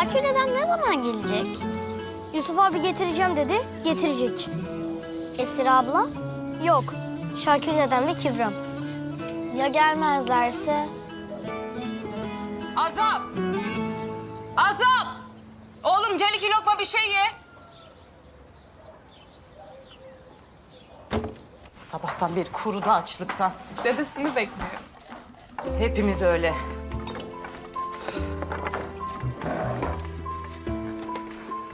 Şakir dedem ne zaman gelecek? Yusuf abi getireceğim dedi, getirecek. Esir abla? Yok, Şakir dedem ve Kibram. Ya gelmezlerse? Azap! Azap! Oğlum gel iki lokma bir şey ye. Sabahtan beri kurudu açlıktan. Dedesini bekliyor. Hepimiz öyle.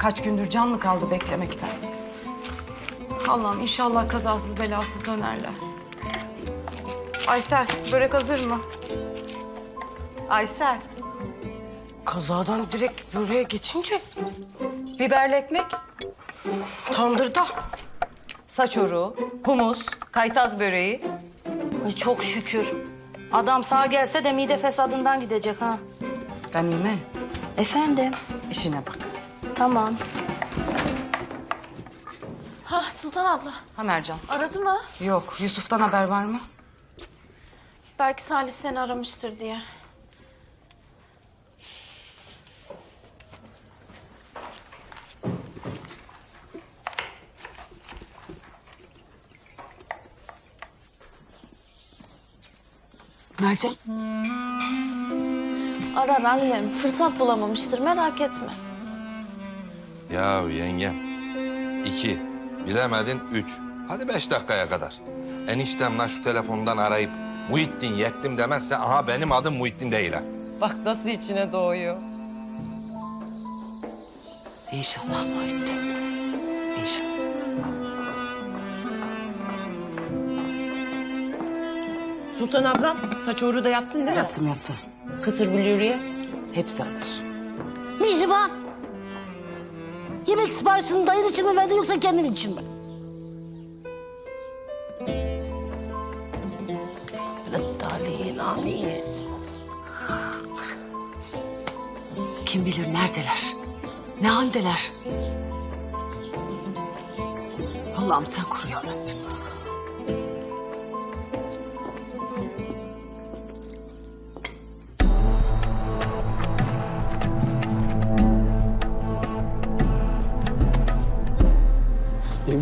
Kaç gündür can mı kaldı beklemekten? Allah'ım inşallah kazasız belasız dönerler. Aysel, börek hazır mı? Aysel. Kazadan direkt böreğe geçince Biberli ekmek, tandırda. saç oruğu, humus, kaytaz böreği. Ay çok şükür. Adam sağ gelse de mide fesadından gidecek ha. Ganime, Efendim? işine bak. Tamam. Ha Sultan abla Ha Mercan. aradı mı? Yok, Yusuf'tan haber var mı? Belki Salih seni aramıştır diye. Mercan. Arar annem. Fırsat bulamamıştır merak etme. Ya yengem. iki. Bilemedin üç. Hadi beş dakikaya kadar. Eniştemle şu telefondan arayıp Muhittin yettim demezse aha benim adım Muhittin değil ha. Bak nasıl içine doğuyor. İnşallah Muhittin. İnşallah. Sultan ablam saç oruğu da yaptın değil mi? Yaptım yaptım. Kısır bülürüye hepsi hazır. Mihriban. Yemek siparişini dayın için mi verdin yoksa kendin için mi? Reddalin amin. Kim bilir neredeler? Ne haldeler? Allah'ım sen koru ya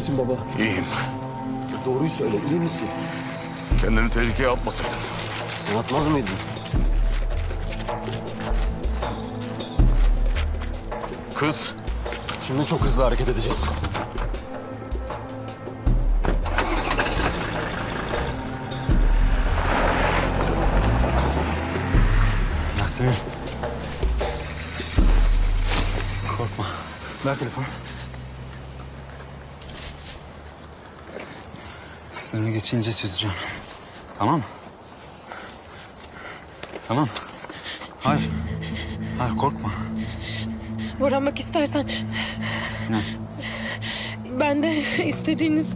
misin baba? İyiyim. Doğruyu söyle, iyi misin? Kendini tehlikeye atmasaydın. Sen atmaz mıydın? Kız, Şimdi çok hızlı hareket edeceğiz. Yasemin. Korkma. Ver telefonu. Geçince çözeceğim. Tamam mı? Tamam. Hayır. Hayır korkma. Uğramak istersen Ne? ben de istediğiniz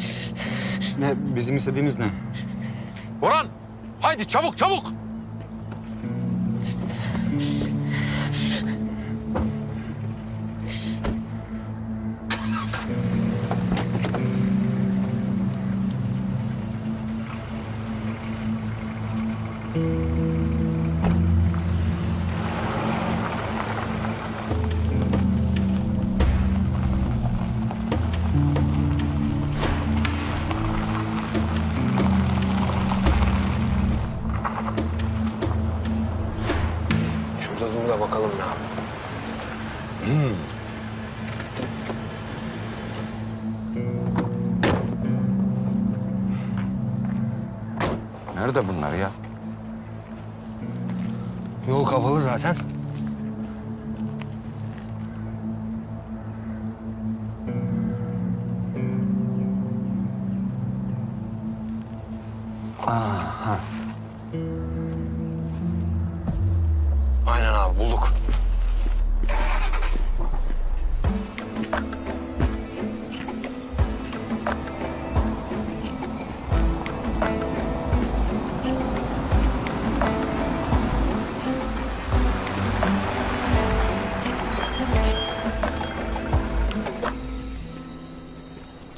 Ne? Bizim istediğimiz ne? Orhan! Haydi çabuk çabuk! Dur da bakalım ne yapıyor. Nerede bunlar ya? Yol kapalı zaten.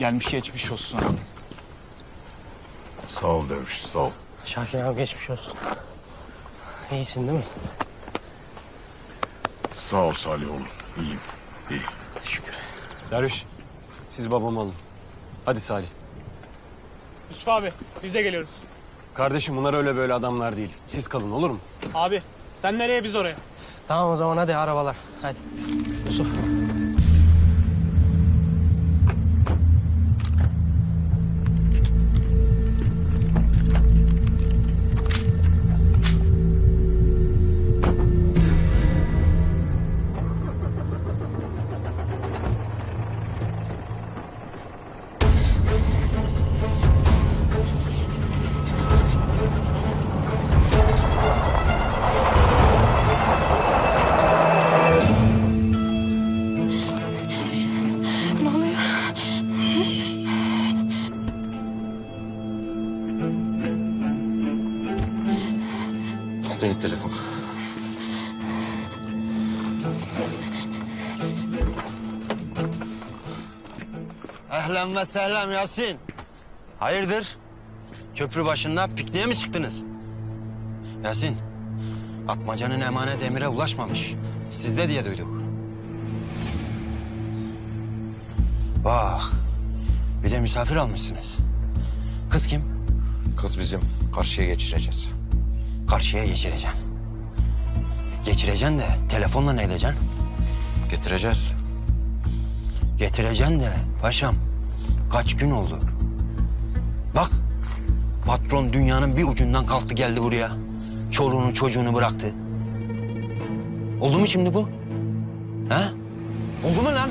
Gelmiş geçmiş olsun. Sağ ol Derviş, sağ ol. Şakir abi geçmiş olsun. İyisin değil mi? Sağ ol Salih oğlum. İyiyim. İyi. Şükür. Derviş, siz babamı alın. Hadi Salih. Yusuf abi biz de geliyoruz. Kardeşim bunlar öyle böyle adamlar değil. Siz kalın olur mu? Abi sen nereye biz oraya. Tamam o zaman hadi arabalar. Hadi. Yusuf. Senin telefon. Ehlen ve selam Yasin. Hayırdır? Köprü başında pikniğe mi çıktınız? Yasin, Atmaca'nın emanet emire ulaşmamış. Sizde diye duyduk. Bak, bir de misafir almışsınız. Kız kim? Kız bizim. Karşıya geçireceğiz. Karşıya geçireceksin. Geçireceksin de telefonla ne edeceksin? Getireceğiz. Getireceksin de paşam kaç gün oldu? Bak patron dünyanın bir ucundan kalktı geldi buraya. Çoluğunu çocuğunu bıraktı. Oldu mu şimdi bu? Ha? Oldu mu lan?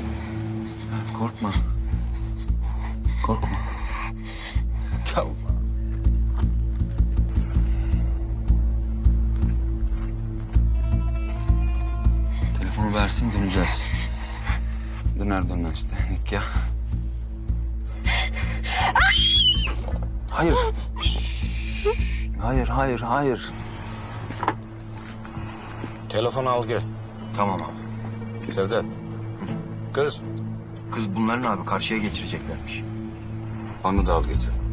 Korkma. Korkma. Telefonu versin döneceğiz. Döner dönmez işte nikah. Hayır. Şşş. Hayır, hayır, hayır. Telefonu al gel. Tamam abi. Sevdat. Kız. Kız bunların abi karşıya geçireceklermiş. Onu da al getir.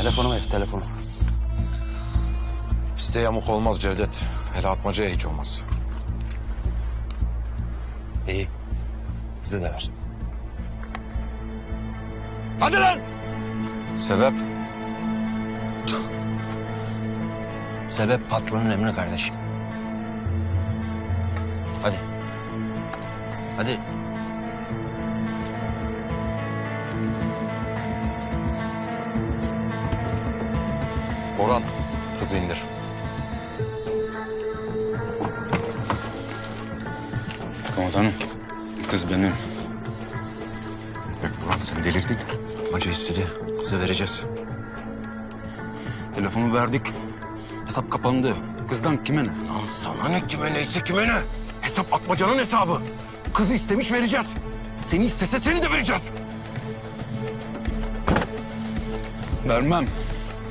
Telefonu ver telefonu. Bizde yamuk olmaz Cevdet. Hele atmacaya hiç olmaz. İyi. Bize de ver. Hadi lan! Sebep? Sebep patronun emri kardeşim. Hadi. Hadi. Kızı indir. Komutanım, kız benim. Bak Boran sen delirdin. Atmaca istedi. Kıza vereceğiz. Telefonu verdik. Hesap kapandı. Kızdan kime ne? Lan sana ne kime neyse kime ne? Hesap atmacanın hesabı. Kızı istemiş vereceğiz. Seni istese seni de vereceğiz. Vermem.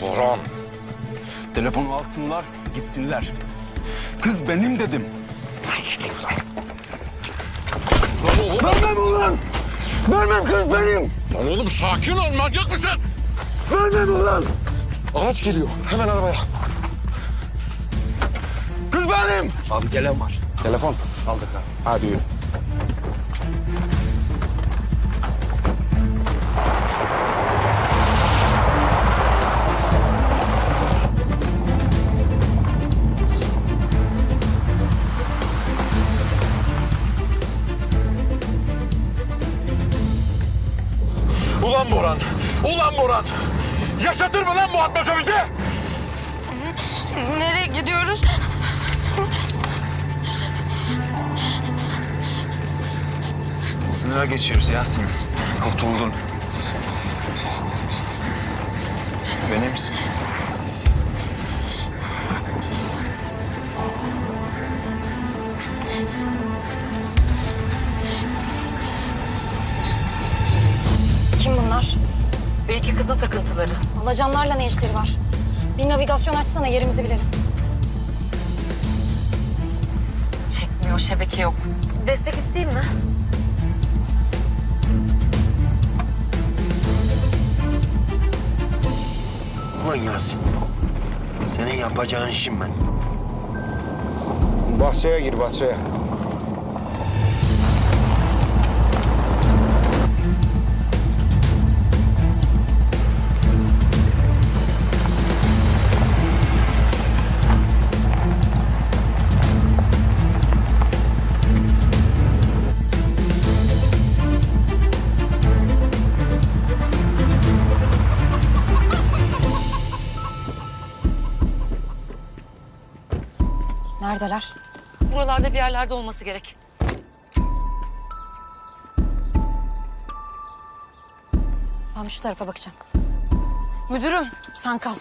Boran. Telefonu alsınlar, gitsinler. Kız benim dedim. Vermem ulan! Vermem kız benim! Lan oğlum sakin ol manyak mısın? Vermem ulan! Araç geliyor hemen arabaya. Kız benim! Abi gelen var. Telefon. Aldık abi. Hadi yürü. Boran! Yaşatır mı lan bu atmaca bizi? Nereye gidiyoruz? Sınıra geçiyoruz Yasemin. Kurtuldun. Benimsin. Kim bunlar? Belki kıza takıntıları. Alacanlarla ne işleri var? Bir navigasyon açsana yerimizi bilelim. Çekmiyor, şebeke yok. Destek isteyeyim mi? Ulan Yasin. Senin yapacağın işim ben. Bahçeye gir bahçeye. Neredeler? Buralarda bir yerlerde olması gerek. Ben şu tarafa bakacağım. Müdürüm sen kal.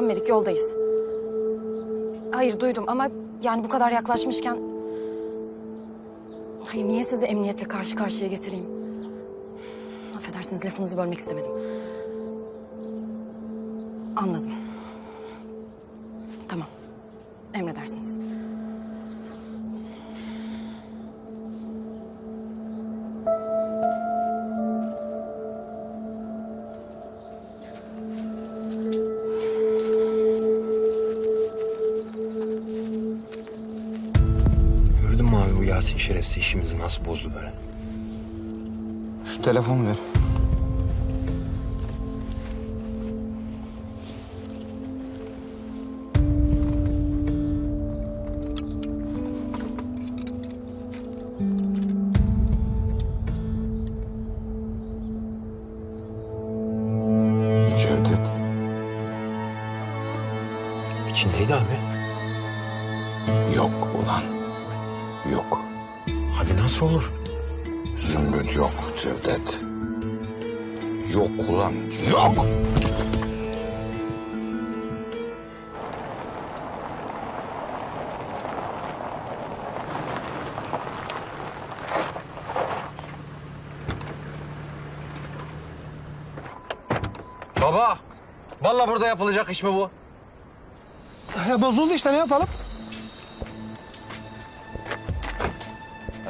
Dönmedik yoldayız. Hayır duydum ama yani bu kadar yaklaşmışken... Hayır niye sizi emniyetle karşı karşıya getireyim? Affedersiniz lafınızı bölmek istemedim. Anladım. Şerefsiz işimizi nasıl bozdu böyle? Şu telefonu ver. İçindeydi abi. Nasıl olur? Zümrüt yok Cevdet. Yok ulan. Yok. Baba. Vallahi burada yapılacak iş mi bu? Ya bozuldu işte ne yapalım?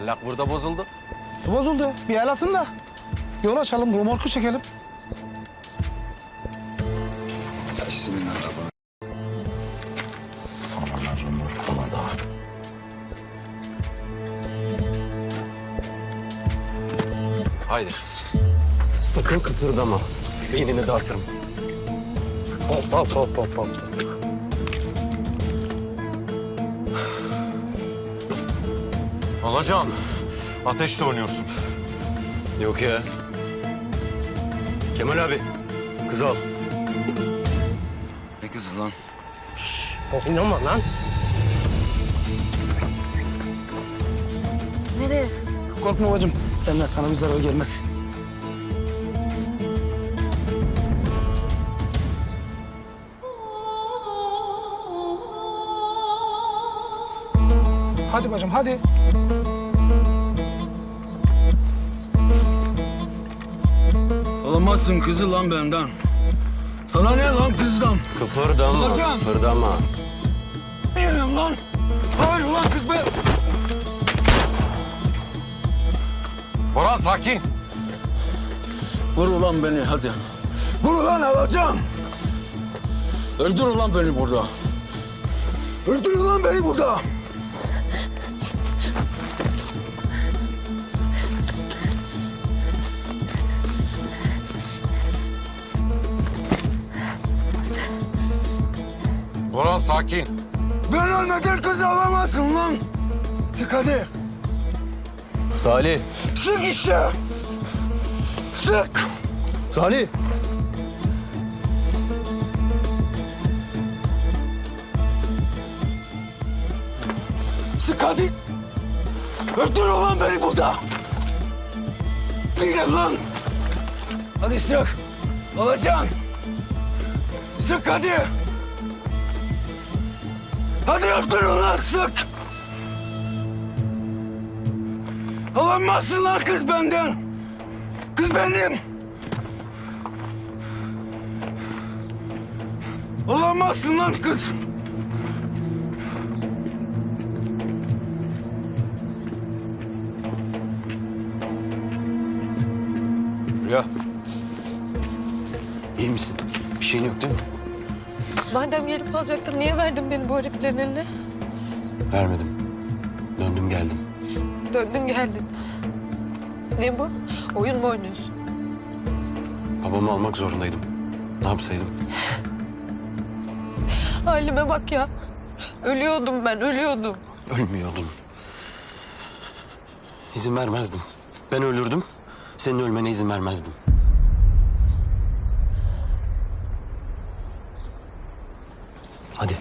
Allak burada bozuldu. Bozuldu. Bir el atın da. Yol açalım, romorku çekelim. Gelsin araba. Sanalarım ortamada. Haydi. Sakın kıtırdama. Beynini dağıtırım. Hop hop hop hop hop. Alacan. Ateşle oynuyorsun. Yok ya. Kemal abi. Kız al. Ne kızı lan? Oynama lan. Nereye? Korkma bacım. Benden sana bir zarar gelmez. Hadi bacım hadi. Alamazsın kızı lan benden. Sana ne lan kızdan? Kıpırdama. Alacan. Kıpırdama. Yerim lan. Hayır ulan kız be. Boran sakin. Vur ulan beni hadi. Vur ulan alacağım. Öldür ulan beni burada. Öldür ulan beni burada. Sakin. Ben ölmeden kız alamazsın lan. Sık hadi. Salih. Sık işte. Sık. Salih. Sık hadi. Öldür ulan beni burada. Gel lan. Hadi sık. Alacaksın. Sık hadi. Hadi öldür ulan sık. Alamazsın lan kız benden. Kız benim. Alamazsın lan kız. Rüya. İyi misin? Bir şeyin yok değil mi? Madem gelip alacaktın niye verdin beni bu heriflerin eline? Vermedim. Döndüm geldim. Döndün geldin. Ne bu? Oyun mu oynuyorsun? Babamı almak zorundaydım. Ne yapsaydım? Halime bak ya. Ölüyordum ben, ölüyordum. Ölmüyordum. İzin vermezdim. Ben ölürdüm. Senin ölmene izin vermezdim. Hadi.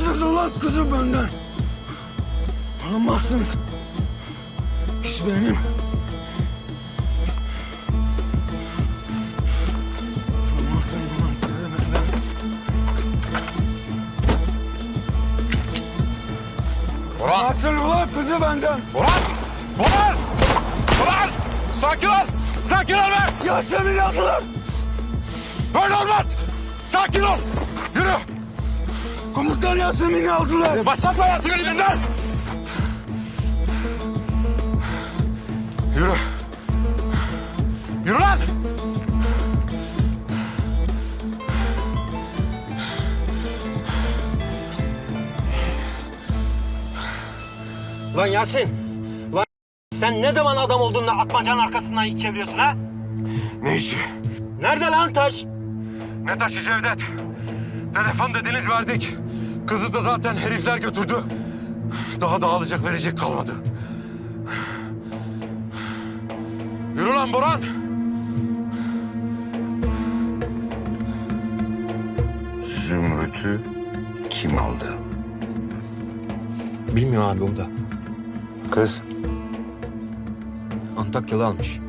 Alamazsınız ulan kızı benden. Alamazsınız. Kız benim. Alamazsın ulan kızı benden. Burhan! Alamazsın ulan kızı benden. Burhan! Burhan! Burhan! Sakin ol! Sakin ol be! Yasemin aldılar. Böyle olmaz! Sakin ol! Yürü! Komutan Yasemin'i aldılar. Başlatma hayatını elinden! Yürü! Yürü lan! Lan Yasin. Lan sen ne zaman adam olduğunda atmacanın arkasından iç çeviriyorsun ha? Ne işi? Nerede lan taş? Ne taşı Cevdet? Telefon dediniz verdik. Kızı da zaten herifler götürdü. Daha dağılacak verecek kalmadı. Yürü lan Burhan. Zümrüt'ü kim aldı? Bilmiyor abi o da. Kız. Antakyalı almış.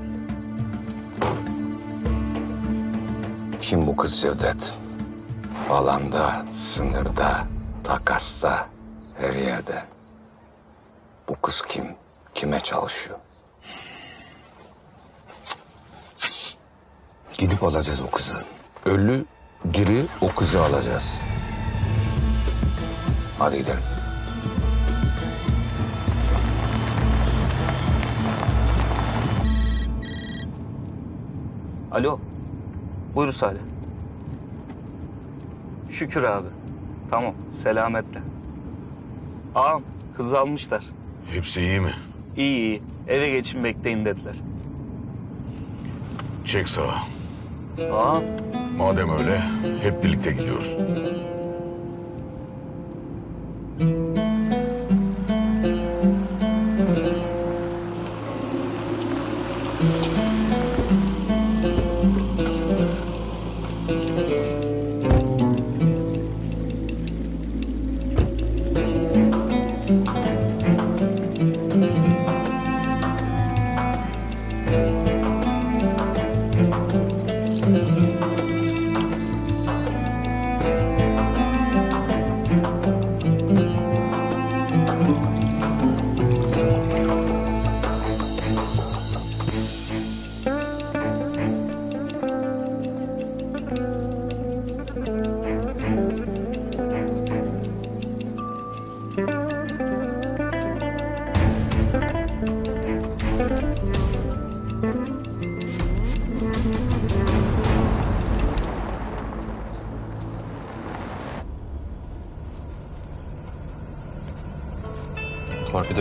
Kim bu kız Cevdet? Alanda, sınırda, takasta, her yerde. Bu kız kim? Kime çalışıyor? Gidip alacağız o kızı. Ölü, diri o kızı alacağız. Hadi gidelim. Alo. Buyur Salih. Şükür abi. Tamam selametle. Ağam kızı almışlar. Hepsi iyi mi? İyi iyi eve geçin bekleyin dediler. Çek sağa. Ağam Madem öyle hep birlikte gidiyoruz.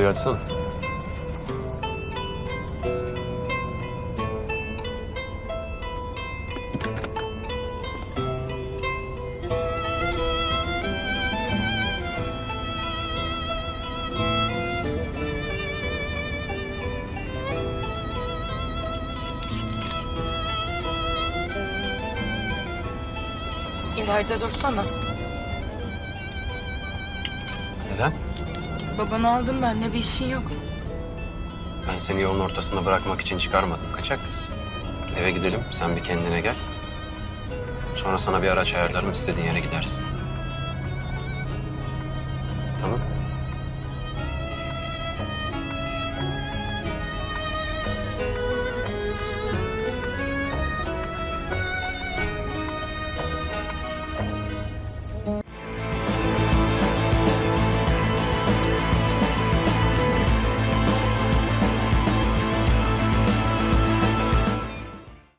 Torpidoyu açsana. İleride dursana. Neden? Babanı aldım ben ne bir işin yok. Ben seni yolun ortasında bırakmak için çıkarmadım. Kaçak kız. Eve gidelim, sen bir kendine gel. Sonra sana bir araç ayarlarım, istediğin yere gidersin.